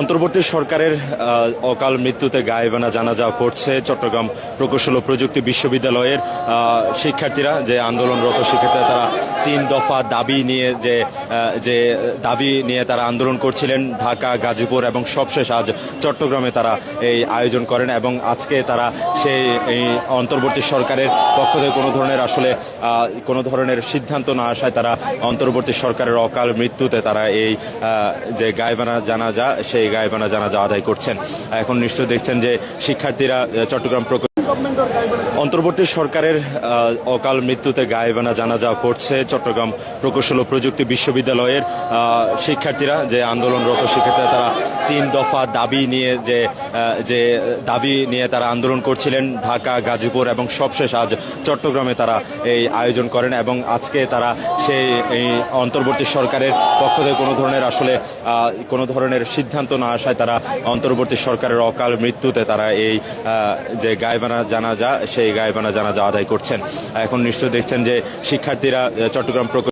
অন্তর্বর্তী সরকারের অকাল মৃত্যুতে গায়েবানা জানাজা পড়ছে চট্টগ্রাম প্রকৌশল ও প্রযুক্তি বিশ্ববিদ্যালয়ের শিক্ষার্থীরা যে আন্দোলনরত শিক্ষার্থীরা তারা তিন দফা দাবি নিয়ে যে যে দাবি নিয়ে তারা আন্দোলন করছিলেন। ঢাকা, গাজীপুর এবং সবশেষ আজ চট্টগ্রামে তারা এই আয়োজন করেন এবং আজকে তারা সেই, এই অন্তর্বর্তী সরকারের পক্ষ থেকে কোনো ধরনের আসলে কোনো ধরনের সিদ্ধান্ত না আসায় তারা অন্তর্বর্তী সরকারের অকাল মৃত্যুতে তারা এই যে গায়েবানা জানাজা, সেই গায়েবানা জানাজা আদায় করছেন। এখন নিশ্চয় দেখছেন যে শিক্ষার্থীরা চট্টগ্রাম প্রকৌশল অন্তর্বর্তী সরকারের অকাল মৃত্যুতে গায়েবানা জানাজা পড়ছে চট্টগ্রাম প্রকৌশল ও প্রযুক্তি বিশ্ববিদ্যালয়ের শিক্ষার্থীরা। যে আন্দোলনরত শিক্ষার্থীরা, তারা তিন দফা দাবি নিয়ে যে যে দাবি নিয়ে তারা আন্দোলন করছিলেন। ঢাকা, গাজীপুর এবং সবশেষ আজ চট্টগ্রামে তারা এই আয়োজন করেন এবং আজকে তারা সেই অন্তর্বর্তী সরকারের পক্ষ থেকে কোনো ধরনের আসলে কোনো ধরনের সিদ্ধান্ত না আসায় তারা অন্তর্বর্তী সরকারের অকাল মৃত্যুতে তারা এই যে গায়েবানা জানাজা, সেই গায়েবানা জানাজা আদায় করছেন। এখন নিশ্চয় দেখছেন যে শিক্ষার্থীরা চট্টগ্রাম প্রকৌশল